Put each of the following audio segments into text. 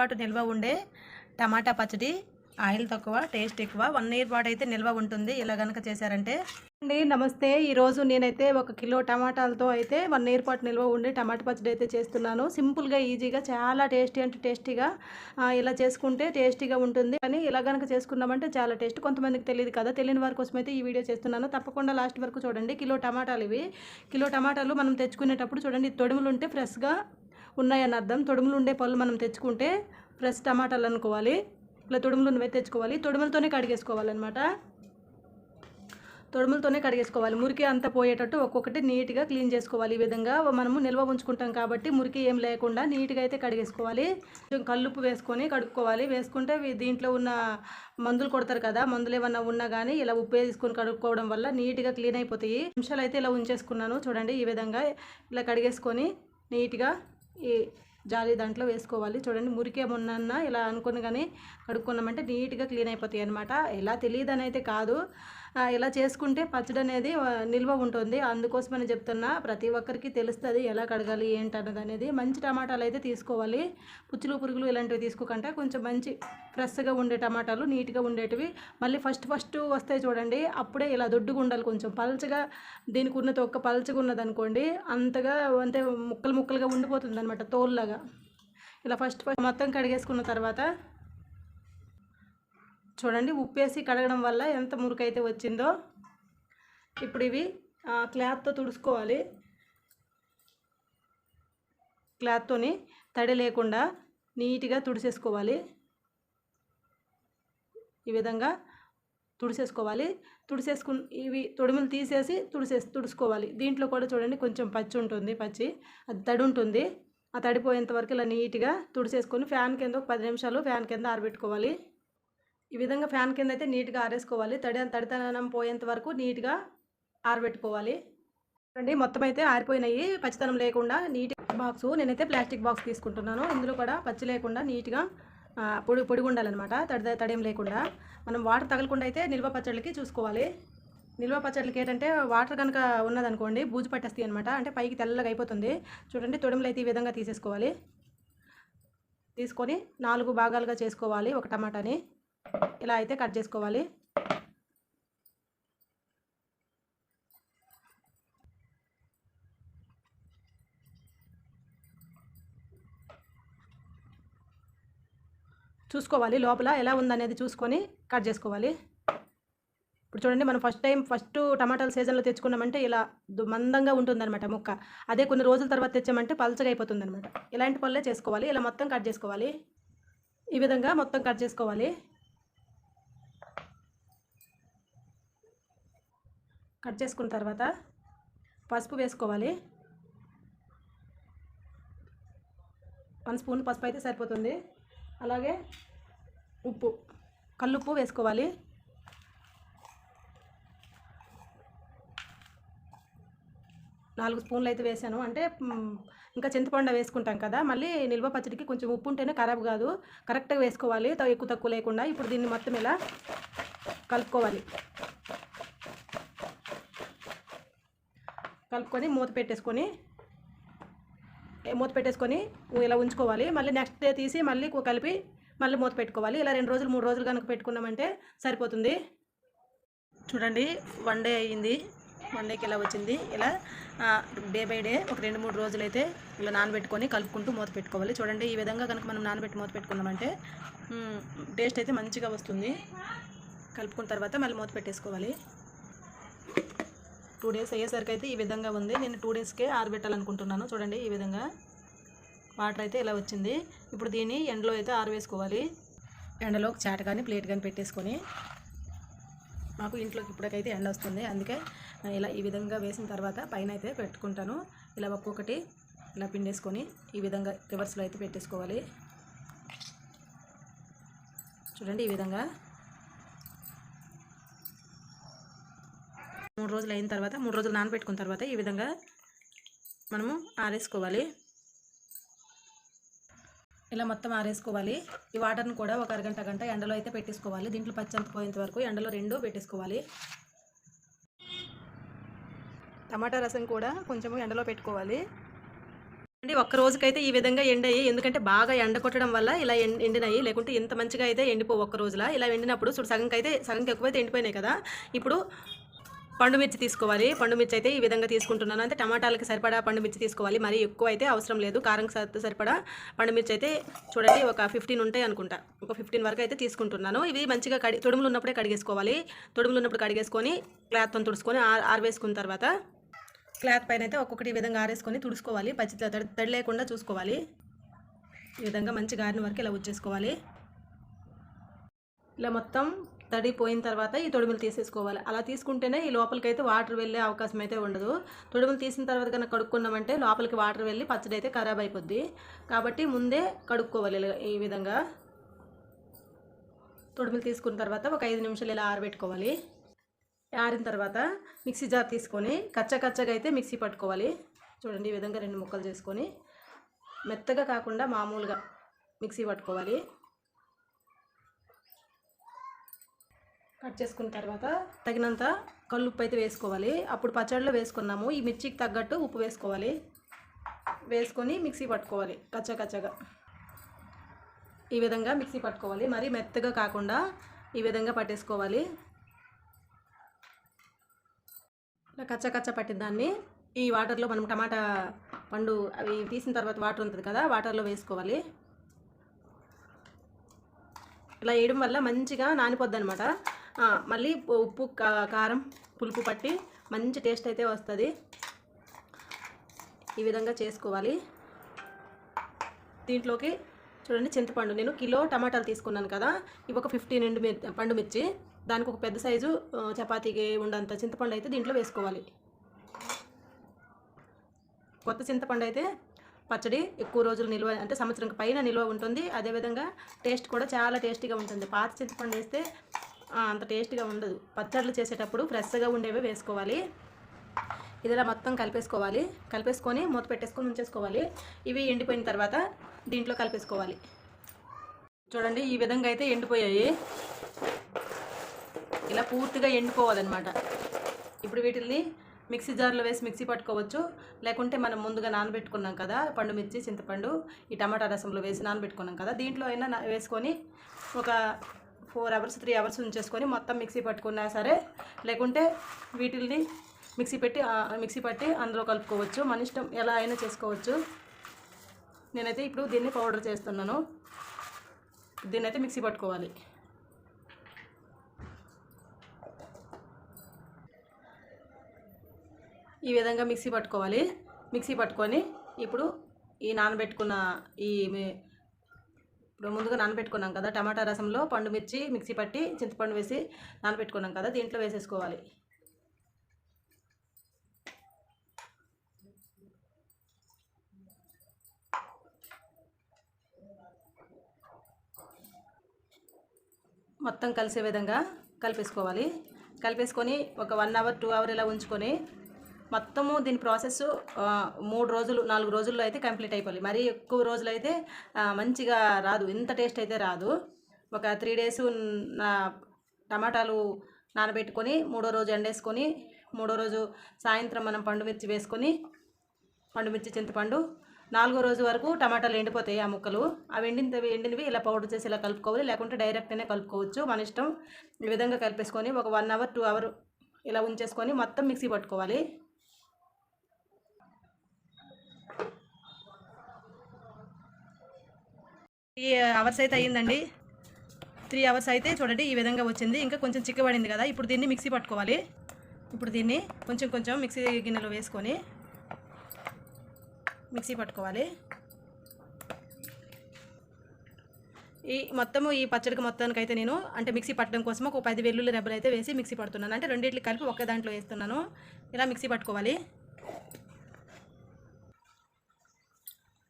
పాటు నిల్వ ఉండే టమాటా పచ్చడి ఆయిల్ తక్కువ టేస్ట్ ఎక్కువ వన్ ఇయర్ పాటు అయితే నిల్వ ఉంటుంది. ఇలా కనుక చేశారంటే. అండి నమస్తే. ఈరోజు నేనైతే ఒక కిలో టమాటాలతో అయితే వన్ ఇయర్ పాటు నిల్వ ఉండి టమాటా పచ్చడి అయితే చేస్తున్నాను. సింపుల్గా ఈజీగా చాలా టేస్టీ అంటే టేస్టీగా ఇలా చేసుకుంటే టేస్టీగా ఉంటుంది. కానీ ఇలా కనుక చేసుకున్నామంటే చాలా టేస్ట్. కొంతమందికి తెలియదు కదా తెలియని వారి కోసం అయితే ఈ వీడియో చేస్తున్నాను. తప్పకుండా లాస్ట్ వరకు చూడండి. కిలో టమాటాలు ఇవి. కిలో టమాటాలు మనం తెచ్చుకునేటప్పుడు చూడండి తొడుములు ఉంటే ఫ్రెష్గా ఉన్నాయని అర్థం. తొడుములు ఉండే పళ్ళు మనం తెచ్చుకుంటే ఫ్రెష్ టమాటాలు అనుకోవాలి. ఇలా తొడుములు ఉన్నవి తెచ్చుకోవాలి. తొడుములతోనే కడిగేసుకోవాలన్నమాట. తొడుములతోనే కడిగేసుకోవాలి. మురికి అంతా పోయేటట్టు ఒక్కొక్కటి నీట్గా క్లీన్ చేసుకోవాలి. ఈ విధంగా మనము నిల్వ ఉంచుకుంటాం కాబట్టి మురికి ఏం లేకుండా నీట్గా అయితే కడిగేసుకోవాలి. కొంచెం కల్లుప్పు వేసుకొని కడుక్కోవాలి. వేసుకుంటే దీంట్లో ఉన్న మందులు కొడతారు కదా మందులు ఏమన్నా ఉన్నా కానీ ఇలా ఉప్పు వేసుకొని కడుక్కోవడం వల్ల నీట్గా క్లీన్ అయిపోతాయి. నిమిషాలు అయితే ఇలా ఉంచేసుకున్నాను. చూడండి ఈ విధంగా ఇలా కడిగేసుకొని నీట్గా ఈ జాలి దాంట్లో వేసుకోవాలి. చూడండి మురికి ఏమన్నా ఇలా అనుకుని కానీ కడుక్కున్నామంటే నీట్గా క్లీన్ అయిపోతాయి అనమాట ఎలా తెలియదని అయితే కాదు. ఇలా చేసుకుంటే పచ్చడి అనేది నిల్వ ఉంటుంది. అందుకోసమని చెప్తున్నా ప్రతి ఒక్కరికి తెలుస్తుంది ఎలా కడగాలి ఏంటన్నది అనేది. మంచి టమాటాలు అయితే తీసుకోవాలి. పుచ్చులు పురుగులు ఇలాంటివి తీసుకోకుండా కొంచెం మంచి ఫ్రెష్గా ఉండే టమాటాలు నీట్గా ఉండేటివి. మళ్ళీ ఫస్ట్ ఫస్ట్ వస్తాయి చూడండి. అప్పుడే ఇలా దొడ్డుగా ఉండాలి కొంచెం. పల్చగా దీనికి ఉన్న తొక్క పల్చగా ఉన్నది అనుకోండి అంతగా అంటే ముక్కలు ముక్కలుగా ఉండిపోతుంది అనమాట తోలులాగా. ఇలా ఫస్ట్ ఫస్ట్ మొత్తం కడిగేసుకున్న తర్వాత చూడండి ఉప్పేసి కడగడం వల్ల ఎంత మురికైతే వచ్చిందో. ఇప్పుడు ఇవి క్లాత్తో తుడుచుకోవాలి. క్లాత్తోని తడి లేకుండా నీట్గా తుడిసేసుకోవాలి. ఈ విధంగా తుడిసేసుకోవాలి. తుడిసేసుకు ఇవి తొడిమలు తీసేసి తుడిసే తుడుచుకోవాలి. దీంట్లో కూడా చూడండి కొంచెం పచ్చి ఉంటుంది పచ్చి. అది తడి ఉంటుంది. ఆ తడిపోయేంత వరకు ఇలా నీట్గా తుడిసేసుకొని ఫ్యాన్ కింద ఒక పది నిమిషాలు ఫ్యాన్ కింద ఆరబెట్టుకోవాలి. ఈ విధంగా ఫ్యాన్ కింద అయితే నీట్గా ఆరేసుకోవాలి. తడి తడితనం పోయేంత వరకు నీట్గా ఆరబెట్టుకోవాలి. చూడండి మొత్తం అయితే ఆరిపోయినాయి. పచ్చితనం లేకుండా నీట్ బాక్స్ నేనైతే ప్లాస్టిక్ బాక్స్ తీసుకుంటున్నాను. ఇందులో కూడా పచ్చి లేకుండా నీట్గా పొడి పొడిగా ఉండాలన్నమాట తడి తడేం లేకుండా. మనం వాటర్ తగలకుండా అయితే నిల్వ పచ్చళ్ళకి చూసుకోవాలి. నిల్వ పచ్చళ్ళకి ఏంటంటే వాటర్ కనుక ఉన్నదనుకోండి బూజు పట్టేస్తాయి అనమాట అంటే పైకి తెల్లగా అయిపోతుంది. చూడండి తొడుములు అయితే ఈ విధంగా తీసేసుకోవాలి. తీసుకొని నాలుగు భాగాలుగా చేసుకోవాలి ఒక టమాటాని. ఇలా అయితే కట్ చేసుకోవాలి. చూసుకోవాలి లోపల ఎలా ఉందనేది చూసుకొని కట్ చేసుకోవాలి. ఇప్పుడు చూడండి మనం ఫస్ట్ టైం ఫస్ట్ టమాటాల సీజన్లో తెచ్చుకున్నామంటే ఇలా దు- మందంగా ఉంటుందన్నమాట ముక్క. అదే కొన్ని రోజుల తర్వాత తెచ్చామంటే పలచగా అయిపోతుందన్నమాట. ఇలాంటి పళ్ళే చేసుకోవాలి. ఇలా మొత్తం కట్ చేసుకోవాలి. ఈ విధంగా మొత్తం కట్ చేసుకోవాలి. కట్ చేసుకున్న తర్వాత పసుపు వేసుకోవాలి. వన్ స్పూన్ పసుపు అయితే సరిపోతుంది. అలాగే ఉప్పు కల్లుప్పు వేసుకోవాలి. నాలుగు స్పూన్లు అయితే వేసాను. అంటే ఇంకా చింతపండు వేసుకుంటాం కదా మళ్ళీ నిల్వ పచ్చడికి కొంచెం ఉప్పు ఉంటేనే ఖరాబ్ కాదు. కరెక్ట్గా వేసుకోవాలి త- ఎక్కువ తక్కువ లేకుండా. ఇప్పుడు దీన్ని మొత్తం ఇలా కలుపుకోవాలి. కలుపుకొని మూత పెట్టేసుకొని మూత పెట్టేసుకొని ఇలా ఉంచుకోవాలి. మళ్ళీ నెక్స్ట్ డే తీసి మళ్ళీ కలిపి మళ్ళీ మూత పెట్టుకోవాలి. ఇలా రెండు రోజులు మూడు రోజులు కనుక పెట్టుకున్నామంటే సరిపోతుంది. చూడండి వన్ డే అయ్యింది వన్ డేకి ఇలా వచ్చింది. ఇలా డే బై డే ఒక రెండు మూడు రోజులు అయితే ఇలా నానబెట్టుకొని కలుపుకుంటూ మూత పెట్టుకోవాలి. చూడండి ఈ విధంగా కనుక మనం నానబెట్టి మూత పెట్టుకున్నామంటే టేస్ట్ అయితే మంచిగా వస్తుంది. కలుపుకున్న తర్వాత మళ్ళీ మూత పెట్టేసుకోవాలి. టూ డేస్ అయ్యేసరికి అయితే ఈ విధంగా ఉంది. నేను టూ డేస్కే ఆరబెట్టాలనుకుంటున్నాను. చూడండి ఈ విధంగా వాటర్ అయితే ఇలా వచ్చింది. ఇప్పుడు దీన్ని ఎండలో అయితే ఆరవేసుకోవాలి. ఎండలో ఒక చాట కానీ ప్లేట్ కానీ పెట్టేసుకొని మాకు ఇంట్లోకి ఇప్పటికైతే ఎండ వస్తుంది. అందుకే ఇలా ఈ విధంగా వేసిన తర్వాత పైన అయితే పెట్టుకుంటాను. ఇలా ఒక్కొక్కటి ఇలా పిండేసుకొని ఈ విధంగా రివర్స్లో అయితే పెట్టేసుకోవాలి. చూడండి ఈ విధంగా మూడు రోజులు అయిన తర్వాత మూడు రోజులు నానబెట్టుకున్న తర్వాత ఈ విధంగా మనము ఆరేసుకోవాలి. ఇలా మొత్తం ఆరేసుకోవాలి. ఈ వాటర్ని కూడా ఒక అరగంట గంట ఎండలో అయితే పెట్టేసుకోవాలి. దీంట్లో పచ్చంత పోయేంత వరకు ఎండలో రెండు పెట్టేసుకోవాలి. టమాటా రసం కూడా కొంచెము ఎండలో పెట్టుకోవాలి. అండి ఒక్క రోజుకైతే ఈ విధంగా ఎండాయి. ఎందుకంటే బాగా ఎండ కొట్టడం వల్ల ఇలా ఎండినాయి. లేకుంటే ఇంత మంచిగా అయితే ఎండిపో ఒక్క రోజులా. ఇలా ఎండినప్పుడు చూడు సగంకి అయితే సగంకి ఎక్కువైతే ఎండిపోయినాయి కదా. ఇప్పుడు పండు మిర్చి తీసుకోవాలి. పండు మిర్చి అయితే ఈ విధంగా తీసుకుంటున్నాను. అంటే టమాటాలకి సరిపడా పండు మిర్చి తీసుకోవాలి. మరి ఎక్కువ అయితే అవసరం లేదు. కారం సరిపడా పండుమిర్చి అయితే చూడండి ఒక ఫిఫ్టీన్ ఉంటాయి అనుకుంటా. ఒక ఫిఫ్టీన్ వరకు అయితే తీసుకుంటున్నాను. ఇవి మంచిగా కడి తొడుములు ఉన్నప్పుడే కడిగేసుకోవాలి. తొడుములు ఉన్నప్పుడు కడిగేసుకొని క్లాత్తో తుడుచుకొని ఆరవేసుకున్న తర్వాత క్లాత్ పైన అయితే ఒక్కొక్కటి ఈ విధంగా ఆరేసుకొని తుడుచుకోవాలి. పచ్చి తడి తడి లేకుండా చూసుకోవాలి. ఈ విధంగా మంచి గారిన వరకు ఇలా వచ్చేసుకోవాలి ఇలా మొత్తం తడి పోయిన తర్వాత ఈ తొడుములు తీసేసుకోవాలి. అలా తీసుకుంటేనే ఈ లోపలికి అయితే వాటర్ వెళ్ళే అవకాశం అయితే ఉండదు. తొడుములు తీసిన తర్వాత కనుక కడుక్కున్నామంటే లోపలికి వాటర్ వెళ్ళి పచ్చడి అయితే ఖరాబ్ అయిపోద్ది. కాబట్టి ముందే కడుక్కోవాలి ఈ విధంగా. తొడుములు తీసుకున్న తర్వాత ఒక ఐదు నిమిషాలు ఇలా ఆరబెట్టుకోవాలి. ఆరిన తర్వాత మిక్సీ జార్ తీసుకొని కచ్చా కచ్చగా అయితే మిక్సీ పట్టుకోవాలి. చూడండి ఈ విధంగా రెండు ముక్కలు చేసుకొని మెత్తగా కాకుండా మామూలుగా మిక్సీ పట్టుకోవాలి. కట్ చేసుకున్న తర్వాత తగినంత కళ్ళు ఉప్పు అయితే వేసుకోవాలి. అప్పుడు పచ్చడిలో వేసుకున్నాము. ఈ మిర్చికి తగ్గట్టు ఉప్పు వేసుకోవాలి. వేసుకొని మిక్సీ పట్టుకోవాలి. కచ్చా కచ్చగా. ఈ విధంగా మిక్సీ పట్టుకోవాలి. మరి మెత్తగా కాకుండా ఈ విధంగా పట్టేసుకోవాలి. ఇలా కచ్చా కచ్చా పట్టిన దాన్ని ఈ వాటర్లో మనం టమాటా పండు అవి తీసిన తర్వాత వాటర్ ఉంటుంది కదా వాటర్లో వేసుకోవాలి. ఇలా వేయడం వల్ల మంచిగా నానిపోద్ది అనమాట మళ్ళీ ఉప్పు కారం పులుపు పట్టి మంచి టేస్ట్ అయితే వస్తుంది. ఈ విధంగా చేసుకోవాలి. దీంట్లోకి చూడండి చింతపండు. నేను కిలో టమాటాలు తీసుకున్నాను కదా ఇవి ఒక ఫిఫ్టీన్ ఎండు మిర్చి పండు మిర్చి. దానికి ఒక పెద్ద సైజు చపాతీకి ఉండంత చింతపండు అయితే దీంట్లో వేసుకోవాలి. కొత్త చింతపండు అయితే పచ్చడి ఎక్కువ రోజులు నిల్వ అంటే సంవత్సరం పైన నిల్వ ఉంటుంది. అదేవిధంగా టేస్ట్ కూడా చాలా టేస్టీగా ఉంటుంది. పాత చింతపండు వేస్తే అంత టేస్ట్గా ఉండదు. పచ్చళ్ళు చేసేటప్పుడు ఫ్రెష్గా ఉండేవి వేసుకోవాలి. ఇదిలా మొత్తం కలిపేసుకోవాలి. కలిపేసుకొని మూత పెట్టేసుకొని ఉంచేసుకోవాలి. ఇవి ఎండిపోయిన తర్వాత దీంట్లో కలిపేసుకోవాలి. చూడండి ఈ విధంగా అయితే ఎండిపోయాయి. ఇలా పూర్తిగా ఎండిపోవాలన్నమాట. ఇప్పుడు వీటిల్ని మిక్సీ జార్లో వేసి మిక్సీ పట్టుకోవచ్చు. లేకుంటే మనం ముందుగా నానబెట్టుకున్నాం కదా పండు మిర్చి చింతపండు ఈ టమాటా రసంలో వేసి నానబెట్టుకున్నాం కదా దీంట్లో అయినా వేసుకొని ఒక ఫోర్ అవర్స్ త్రీ అవర్స్ ఉంచేసుకొని మొత్తం మిక్సీ పట్టుకున్నా సరే లేకుంటే వీటిల్ని మిక్సీ పెట్టి మిక్సీ పట్టి అందులో కలుపుకోవచ్చు. మన ఇష్టం ఎలా అయినా చేసుకోవచ్చు. నేనైతే ఇప్పుడు దీన్ని పౌడర్ చేస్తున్నాను. దీన్ని అయితే మిక్సీ పట్టుకోవాలి. ఈ విధంగా మిక్సీ పట్టుకోవాలి. మిక్సీ పట్టుకొని ఇప్పుడు ఈ నానబెట్టుకున్న ఈ ఇప్పుడు ముందుగా నానబెట్టుకున్నాం కదా టమాటా రసంలో పండు మిర్చి మిక్సీ పట్టి చింతపండు వేసి నానబెట్టుకున్నాం కదా దీంట్లో వేసేసుకోవాలి. మొత్తం కలిసే విధంగా కలిపేసుకోవాలి. కలిపేసుకొని ఒక వన్ అవర్ టూ అవర్ ఇలా ఉంచుకొని మొత్తము దీని ప్రాసెస్ మూడు రోజులు నాలుగు రోజుల్లో అయితే కంప్లీట్ అయిపోవాలి. మరీ ఎక్కువ రోజులు అయితే మంచిగా రాదు. ఇంత టేస్ట్ అయితే రాదు. ఒక త్రీ డేస్ టమాటాలు నానబెట్టుకొని మూడో రోజు ఎండేసుకొని మూడో రోజు సాయంత్రం మనం పండు మిర్చి వేసుకొని పండుమిర్చి చింతపండు నాలుగో రోజు వరకు టమాటాలు ఎండిపోతాయి ఆ ముక్కలు. అవి ఎండినవి ఎండినవి ఇలా పౌడర్ చేసి ఇలా కలుపుకోవాలి. లేకుంటే డైరెక్ట్గానే కలుపుకోవచ్చు. మన ఇష్టం ఈ విధంగా కలిపేసుకొని ఒక వన్ అవర్ టూ అవర్ ఇలా ఉంచేసుకొని మొత్తం మిక్సీ పట్టుకోవాలి. త్రీ అవర్స్ అయితే అయ్యిందండి. త్రీ అవర్స్ అయితే చూడండి ఈ విధంగా వచ్చింది. ఇంకా కొంచెం చిక్కబడింది కదా ఇప్పుడు దీన్ని మిక్సీ పట్టుకోవాలి. ఇప్పుడు దీన్ని కొంచెం కొంచెం మిక్సీ గిన్నెలో వేసుకొని మిక్సీ పట్టుకోవాలి. ఈ మొత్తము ఈ పచ్చడికి మొత్తానికి అయితే నేను అంటే మిక్సీ పట్టడం కోసం ఒక పది వెల్లుల్లి రెబ్బలు అయితే వేసి మిక్సీ పడుతున్నాను. అంటే రెండింటికి కలిపి ఒకే దాంట్లో వేస్తున్నాను. ఇలా మిక్సీ పట్టుకోవాలి.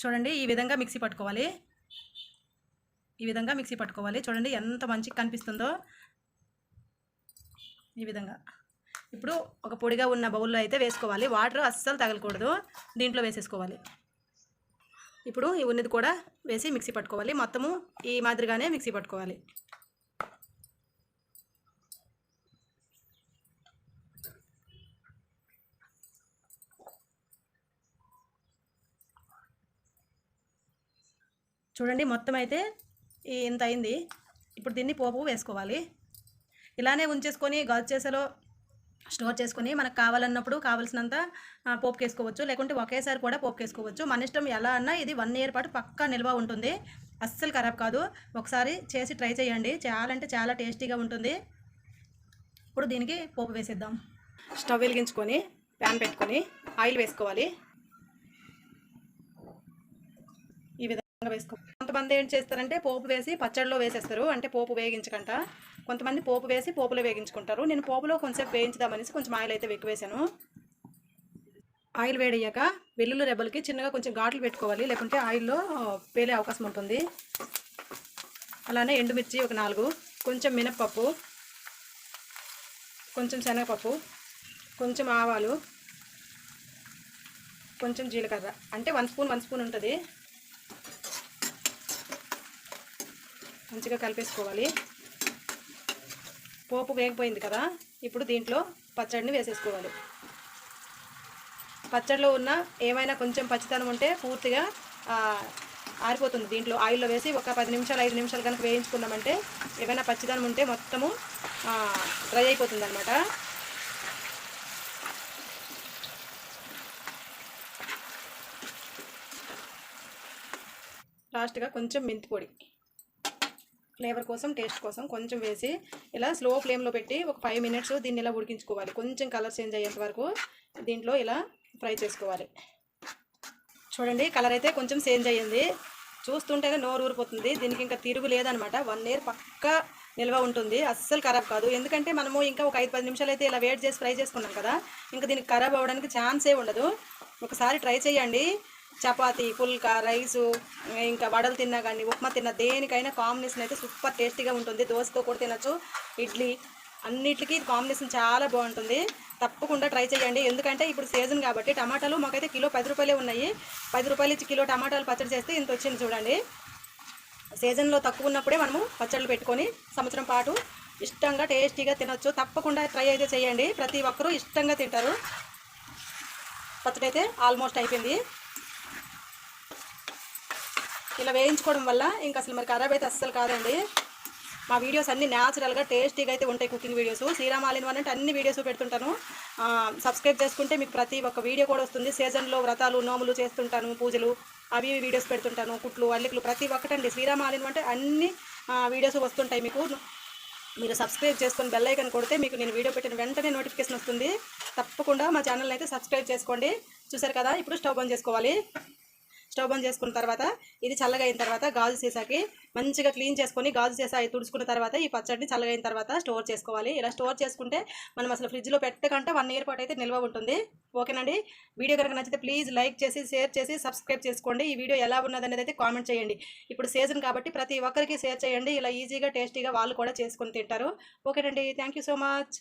చూడండి ఈ విధంగా మిక్సీ పట్టుకోవాలి. ఈ విధంగా మిక్సీ పట్టుకోవాలి. చూడండి ఎంత మంచిగా కనిపిస్తుందో. ఈ విధంగా. ఇప్పుడు ఒక పొడిగా ఉన్న బౌల్లో అయితే వేసుకోవాలి. వాటర్ అస్సలు తగలకూడదు. దీంట్లో వేసేసుకోవాలి. ఇప్పుడు ఈ ఉన్నది కూడా వేసి మిక్సీ పట్టుకోవాలి. మొత్తము ఈ మాదిరిగానే మిక్సీ పట్టుకోవాలి. చూడండి మొత్తం అయితే ఇంత అయింది. ఇప్పుడు దీన్ని పోపు వేసుకోవాలి. ఇలానే ఉంచేసుకొని గాజు చేసలో స్టోర్ చేసుకొని మనకు కావాలన్నప్పుడు కావాల్సినంత పోపు వేసుకోవచ్చు. లేకుంటే ఒకేసారి కూడా పోపు వేసుకోవచ్చు. మన ఇష్టం ఎలా అన్నా ఇది వన్ ఇయర్ పాటు పక్కా నిల్వ ఉంటుంది. అస్సలు ఖరాబ్ కాదు. ఒకసారి చేసి ట్రై చేయండి. చాలా అంటే చాలా టేస్టీగా ఉంటుంది. ఇప్పుడు దీనికి పోపు వేసేద్దాం. స్టవ్ వెలిగించుకొని ప్యాన్ పెట్టుకొని ఆయిల్ వేసుకోవాలి. ఈ వేసుకోవాలి. కొంతమంది ఏం చేస్తారంటే పోపు వేసి పచ్చడిలో వేసేస్తారు. అంటే పోపు వేగించకంట. కొంతమంది పోపు వేసి పోపులో వేగించుకుంటారు. నేను పోపులో కొంచెం వేయించుదామనేసి కొంచెం ఆయిల్ అయితే ఎక్కువ వేసాను. ఆయిల్ వేడయ్యాక వెల్లుల్లి రెబ్బలకి చిన్నగా కొంచెం ఘాట్లు పెట్టుకోవాలి. లేకుంటే ఆయిల్లో పేలే అవకాశం ఉంటుంది. అలానే ఎండుమిర్చి ఒక నాలుగు. కొంచెం మినప్పప్పు. కొంచెం శనగపప్పు. కొంచెం ఆవాలు. కొంచెం జీలకర్ర. అంటే వన్ స్పూన్ వన్ స్పూన్ ఉంటుంది. మంచిగా కలిపేసుకోవాలి. పోపు వేగిపోయింది కదా ఇప్పుడు దీంట్లో పచ్చడిని వేసేసుకోవాలి. పచ్చడిలో ఉన్న ఏమైనా కొంచెం పచ్చితనం ఉంటే పూర్తిగా ఆరిపోతుంది దీంట్లో. ఆయిల్లో వేసి ఒక పది నిమిషాలు ఐదు నిమిషాలు కనుక వేయించుకున్నామంటే ఏమైనా పచ్చిదనం ఉంటే మొత్తము డ్రై అయిపోతుంది అనమాట లాస్ట్గా కొంచెం మెంతి పొడి. ఫ్లేవర్ కోసం టేస్ట్ కోసం కొంచెం వేసి ఇలా స్లో ఫ్లేమ్లో పెట్టి ఒక ఫైవ్ మినిట్స్ దీన్ని ఇలా ఉడికించుకోవాలి. కొంచెం కలర్ చేంజ్ అయ్యేంత వరకు దీంట్లో ఇలా ఫ్రై చేసుకోవాలి. చూడండి కలర్ అయితే కొంచెం చేంజ్ అయ్యింది. చూస్తుంటేనే నోరు ఊరిపోతుంది. దీనికి ఇంకా తిరుగు లేదనమాట. వన్ ఇయర్ పక్కా నిల్వ ఉంటుంది. అస్సలు ఖరాబ్ కాదు. ఎందుకంటే మనము ఇంకా ఒక ఐదు పది నిమిషాలు అయితే ఇలా వేట్ చేసి ఫ్రై చేసుకున్నాం కదా ఇంకా దీనికి ఖరాబ్ అవ్వడానికి ఛాన్సే ఉండదు. ఒకసారి ట్రై చేయండి. చపాతి పుల్కా రైసు ఇంకా వడలు తిన్నా కానీ ఉప్మా తిన్నా దేనికైనా కాంబినేషన్ అయితే సూపర్ టేస్టీగా ఉంటుంది. దోశతో కూడా తినచ్చు ఇడ్లీ అన్నిటికీ కాంబినేషన్ చాలా బాగుంటుంది. తప్పకుండా ట్రై చేయండి. ఎందుకంటే ఇప్పుడు సీజన్ కాబట్టి టమాటాలు మాకైతే కిలో పది రూపాయలే ఉన్నాయి. పది రూపాయలు ఇచ్చి కిలో టమాటాలు పచ్చడి చేస్తే ఇంత వచ్చింది చూడండి. సీజన్లో తక్కువ ఉన్నప్పుడే మనము పచ్చళ్ళు పెట్టుకొని సంవత్సరం పాటు ఇష్టంగా టేస్టీగా తినొచ్చు. తప్పకుండా ట్రై అయితే చేయండి. ప్రతి ఒక్కరూ ఇష్టంగా తింటారు. పచ్చడి అయితే ఆల్మోస్ట్ అయిపోయింది. ఇలా వేయించుకోవడం వల్ల ఇంకా అసలు మరి ఖరాబ్ అయితే అస్సలు కాదండి. మా వీడియోస్ అన్ని న్యాచురల్గా టేస్టీగా అయితే ఉంటాయి కుకింగ్ వీడియోస్. శ్రీరామాలిన్ వన్ అంటే అన్ని వీడియోస్ పెడుతుంటాను. సబ్స్క్రైబ్ చేసుకుంటే మీకు ప్రతి ఒక్క వీడియో కూడా వస్తుంది. సీజన్లో వ్రతాలు నోములు చేస్తుంటాను పూజలు అవి వీడియోస్ పెడుతుంటాను. కుట్లు అల్లికలు ప్రతి ఒక్కటండి. శ్రీరామాలిన్ అంటే అన్ని వీడియోస్ వస్తుంటాయి మీకు. మీరు సబ్స్క్రైబ్ చేసుకొని బెల్ ఐకన్ కొడితే మీకు నేను వీడియో పెట్టిన వెంటనే నోటిఫికేషన్ వస్తుంది. తప్పకుండా మా ఛానల్ అయితే సబ్స్క్రైబ్ చేసుకోండి. చూసారు కదా? ఇప్పుడు స్టవ్ ఆన్ చేసుకోవాలి. స్టవ్ ఆన్ చేసుకున్న తర్వాత ఇది చల్లగా అయిన తర్వాత గాజు సీసాకి మంచిగా క్లీన్ చేసుకొని గాజు సీసా తుడుచుకున్న తర్వాత ఈ పచ్చడిని చల్లగా అయిన తర్వాత స్టోర్ చేసుకోవాలి. ఇలా స్టోర్ చేసుకుంటే మనం అసలు ఫ్రిడ్జ్లో పెట్టకంటే వన్ ఇయర్ పాటు అయితే నిల్వ ఉంటుంది. ఓకేనండి? వీడియో కనుక నచ్చితే ప్లీజ్ లైక్ చేసి షేర్ చేసి సబ్స్క్రైబ్ చేసుకోండి. ఈ వీడియో ఎలా ఉన్నది అనేది అయితే కామెంట్ చేయండి. ఇప్పుడు సీజన్ కాబట్టి ప్రతి ఒక్కరికి షేర్ చేయండి. ఇలా ఈజీగా టేస్టీగా వాళ్ళు కూడా చేసుకొని తింటారు. ఓకేనండి? Thank you so much.